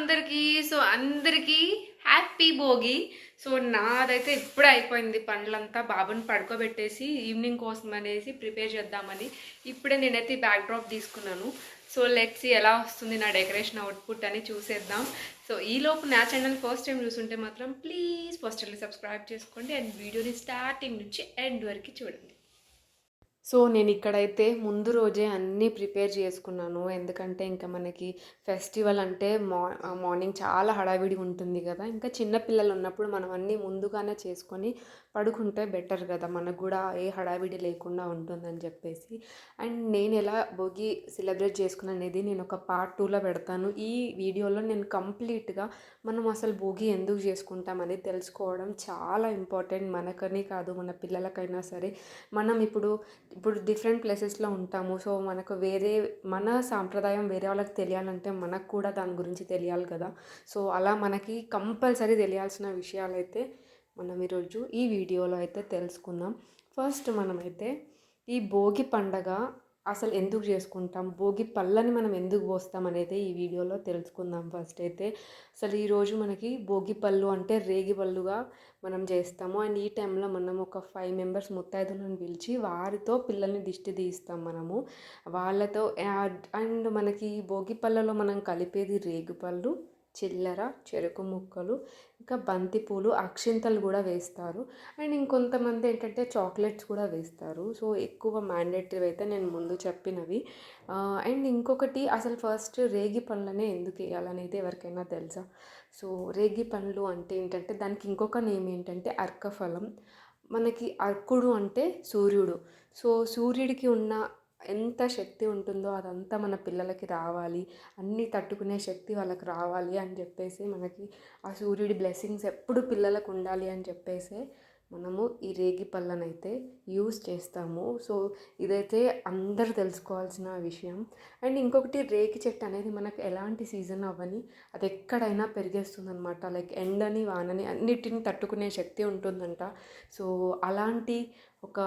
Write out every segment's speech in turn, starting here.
అందరికీ సో అందరికీ happy Bhogi. So నాదైతే ఇప్పుడే అయిపోయింది పనులంతా. బాబుని పడుకోబెట్టేసి ఈవినింగ్ కోసం అనేసి ప్రిపేర్ చేద్దామని ఇప్పుడే నేనైతే బ్యాక్ డ్రాప్ తీసుకున్నాను. సో లెట్స్ ఎలా వస్తుంది నా డెకరేషన్ అవుట్పుట్ అని చూసేద్దాం. సో ఈ లోపు నా ఛానల్ ఫస్ట్ టైం చూసుంటే మాత్రం ప్లీజ్ ఫస్ట్ సబ్స్క్రైబ్ చేసుకోండి. అండ్ వీడియోని స్టార్టింగ్ నుంచి ఎండ్ వరకు చూడండి. సో నేను ఇక్కడైతే ముందు రోజే అన్నీ ప్రిపేర్ చేసుకున్నాను. ఎందుకంటే ఇంకా మనకి ఫెస్టివల్ అంటే మా మార్నింగ్ చాలా హడావిడి ఉంటుంది కదా ఇంకా చిన్న పిల్లలు ఉన్నప్పుడు మనం అన్నీ ముందుగానే చేసుకొని పడుకుంటే బెటర్ కదా మనకు కూడా ఏ హడావిడి లేకుండా ఉంటుందని చెప్పేసి. అండ్ నేను ఎలా భోగి సెలబ్రేట్ చేసుకున్నాను అనేది నేను ఒక పార్ట్ టూలో పెడతాను. ఈ వీడియోలో నేను కంప్లీట్గా మనం అసలు భోగి ఎందుకు చేసుకుంటాం అనేది తెలుసుకోవడం చాలా ఇంపార్టెంట్. మనకని కాదు మన పిల్లలకైనా సరే. మనం ఇప్పుడు ఇప్పుడు డిఫరెంట్ ప్లేసెస్లో ఉంటాము. సో మనకు వేరే మన సాంప్రదాయం వేరే వాళ్ళకి తెలియాలంటే మనకు కూడా దాని గురించి తెలియాలి కదా. సో అలా మనకి కంపల్సరీ తెలియాల్సిన విషయాలు అయితే మనం ఈరోజు ఈ వీడియోలో అయితే తెలుసుకుందాం. ఫస్ట్ మనమైతే ఈ భోగి పండగ అసలు ఎందుకు చేసుకుంటాం? భోగి పళ్ళని మనం ఎందుకు పోస్తాం అనేది ఈ వీడియోలో తెలుసుకుందాం ఫస్ట్ అయితే. అసలు ఈరోజు మనకి భోగి పళ్ళు అంటే రేగి పళ్ళుగా మనం చేస్తాము. అండ్ ఈ టైంలో మనం ఒక ఫైవ్ మెంబర్స్ ముత్తైదులను పిలిచి వారితో పిల్లల్ని దిష్టి తీస్తాం మనము. వాళ్ళతో అండ్ మనకి భోగి పళ్ళలో మనం కలిపేది రేగి పళ్ళు. చిల్లర చెరుకు ముక్కలు ఇంకా బంతిపూలు అక్షింతలు కూడా వేస్తారు. అండ్ ఇంకొంతమంది ఏంటంటే చాక్లెట్స్ కూడా వేస్తారు. సో ఎక్కువ మ్యాండేటరీ అయితే నేను ముందు చెప్పినవి. అండ్ ఇంకొకటి అసలు ఫస్ట్ రేగి పండ్లనే ఎందుకు వేయాలనేది ఎవరికైనా తెలుసా? సో రేగి పండ్లు అంటే ఏంటంటే దానికి ఇంకొక నేమ్ ఏంటంటే అర్కఫలం. మనకి అర్కుడు అంటే సూర్యుడు. సో సూర్యుడికి ఉన్న ఎంత శక్తి ఉంటుందో అదంతా మన పిల్లలకి రావాలి. అన్నీ తట్టుకునే శక్తి వాళ్ళకి రావాలి అని చెప్పేసి మనకి ఆ సూర్యుడి బ్లెస్సింగ్స్ ఎప్పుడు పిల్లలకు ఉండాలి అని చెప్పేసి మనము ఈ రేగి పళ్ళనైతే యూస్ చేస్తాము. సో ఇదైతే అందరు తెలుసుకోవాల్సిన విషయం. అండ్ ఇంకొకటి రేగి చెట్టు అనేది మనకు ఎలాంటి సీజన్ అవ్వని అది ఎక్కడైనా పెరిగేస్తుంది అనమాట లైక్ ఎండని వానని అన్నిటిని తట్టుకునే శక్తి ఉంటుందంట. సో అలాంటి ఒక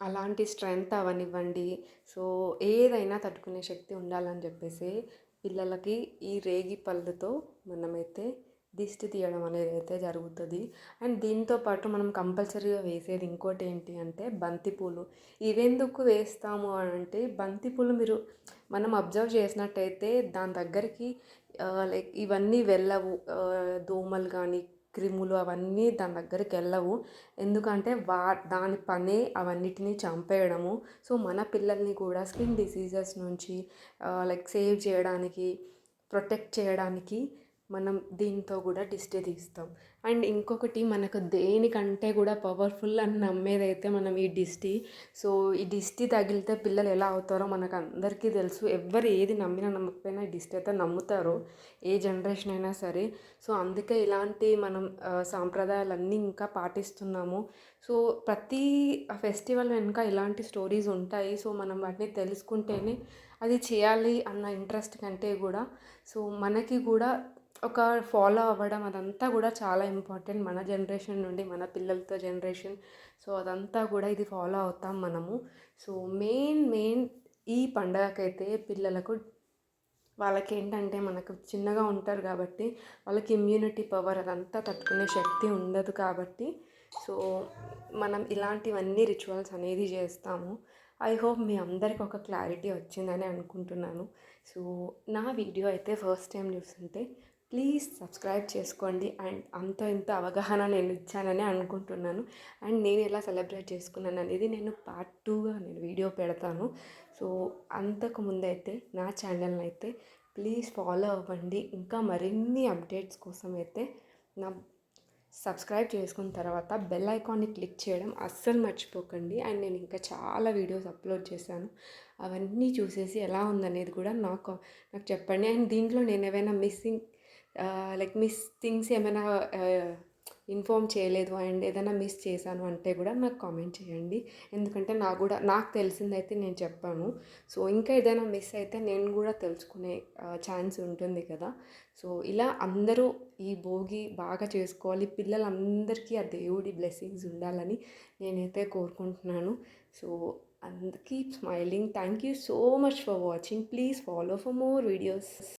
అలాంటి స్ట్రెంగ్త్ అవనివ్వండి. సో ఏదైనా తట్టుకునే శక్తి ఉండాలని చెప్పేసి పిల్లలకి ఈ రేగి పళ్ళుతో మనమైతే దిష్టి తీయడం అనేది అయితే జరుగుతుంది. అండ్ దీంతో పాటు మనం కంపల్సరీగా వేసేది ఇంకోటి ఏంటి అంటే బంతిపూలు ఇవెందుకు వేస్తాము అని అంటే బంతిపూలు మీరు మనం అబ్జర్వ్ చేసినట్టయితే దాని దగ్గరికి లైక్ ఇవన్నీ వెళ్ళవు. దోమలు కానీ క్రిములు అవన్నీ దాని దగ్గరికి వెళ్ళవు. ఎందుకంటే వా దాని పనే అవన్నిటిని చంపేయడము. సో మన పిల్లల్ని కూడా స్కిన్ డిసీజెస్ నుంచి లైక్ సేవ్ చేయడానికి ప్రొటెక్ట్ చేయడానికి మనం దీంతో కూడా దిష్టి తీస్తాం. అండ్ ఇంకొకటి మనకు దేనికంటే కూడా పవర్ఫుల్ అని నమ్మేదైతే మనం ఈ దిష్టి సో ఈ దిష్టి తగిలితే పిల్లలు ఎలా అవుతారో మనకు అందరికీ తెలుసు. ఎవరు ఏది నమ్మినా నమ్మకపోయినా ఈ దిష్టి అయితే నమ్ముతారు ఏ జనరేషన్ అయినా సరే. సో అందుకే ఇలాంటి మనం సాంప్రదాయాలన్నీ ఇంకా పాటిస్తున్నాము. సో ప్రతి ఫెస్టివల్ వెనుక ఇలాంటి స్టోరీస్ ఉంటాయి. సో మనం వాటిని తెలుసుకుంటేనే అది చేయాలి అన్న ఇంట్రెస్ట్ కంటే కూడా సో మనకి కూడా ఒక ఫాలో అవ్వడం అదంతా కూడా చాలా ఇంపార్టెంట్ మన జనరేషన్ నుండి మన పిల్లలతో జనరేషన్ సో అదంతా కూడా ఇది ఫాలో అవుతాం మనము. సో మెయిన్ మెయిన్ ఈ పండగకైతే పిల్లలకు వాళ్ళకి ఏంటంటే మనకు చిన్నగా ఉంటారు కాబట్టి వాళ్ళకి ఇమ్యూనిటీ పవర్ అదంతా తట్టుకునే శక్తి ఉండదు కాబట్టి. సో మనం ఇలాంటివన్నీ రిచువల్స్ అనేది చేస్తాము. ఐ హోప్ మీ అందరికి ఒక క్లారిటీ వచ్చిందని అనుకుంటున్నాను. సో నా వీడియో అయితే ఫస్ట్ టైం చూస్తుంటే ప్లీజ్ సబ్స్క్రైబ్ చేసుకోండి అండ్ అంత ఇంత అవగాహన నేను ఇచ్చానని అనుకుంటున్నాను. అండ్ నేను ఎలా సెలబ్రేట్ చేసుకున్నాను అనేది నేను పార్ట్ టూగా నేను వీడియో పెడతాను. సో అంతకు ముందైతే నా ఛానల్ని అయితే ప్లీజ్ ఫాలో అవ్వండి. ఇంకా మరిన్ని అప్డేట్స్ కోసం అయితే నా సబ్స్క్రైబ్ చేసుకున్న తర్వాత బెల్ ఐకాన్ని క్లిక్ చేయడం అస్సలు మర్చిపోకండి. అండ్ నేను ఇంకా చాలా వీడియోస్ అప్లోడ్ చేశాను. అవన్నీ చూసేసి ఎలా ఉందనేది కూడా నాకు నాకు చెప్పండి. అండ్ దీంట్లో నేను ఏమైనా మిస్సింగ్ లైక్ మిస్ థింగ్స్ ఏమైనా ఇన్ఫామ్ చేయలేదు అండ్ ఏదైనా మిస్ చేశాను అంటే కూడా నాకు కామెంట్ చేయండి. ఎందుకంటే నాకు కూడా నాకు తెలిసిందైతే నేను చెప్పాను. సో ఇంకా ఏదైనా మిస్ అయితే నేను కూడా తెలుసుకునే ఛాన్స్ ఉంటుంది కదా. సో ఇలా అందరూ ఈ భోగి బాగా చేసుకోవాలి. పిల్లలందరికీ ఆ దేవుడి బ్లెస్సింగ్స్ ఉండాలని నేనైతే కోరుకుంటున్నాను. So and keep smiling thank you so much for watching please follow for more videos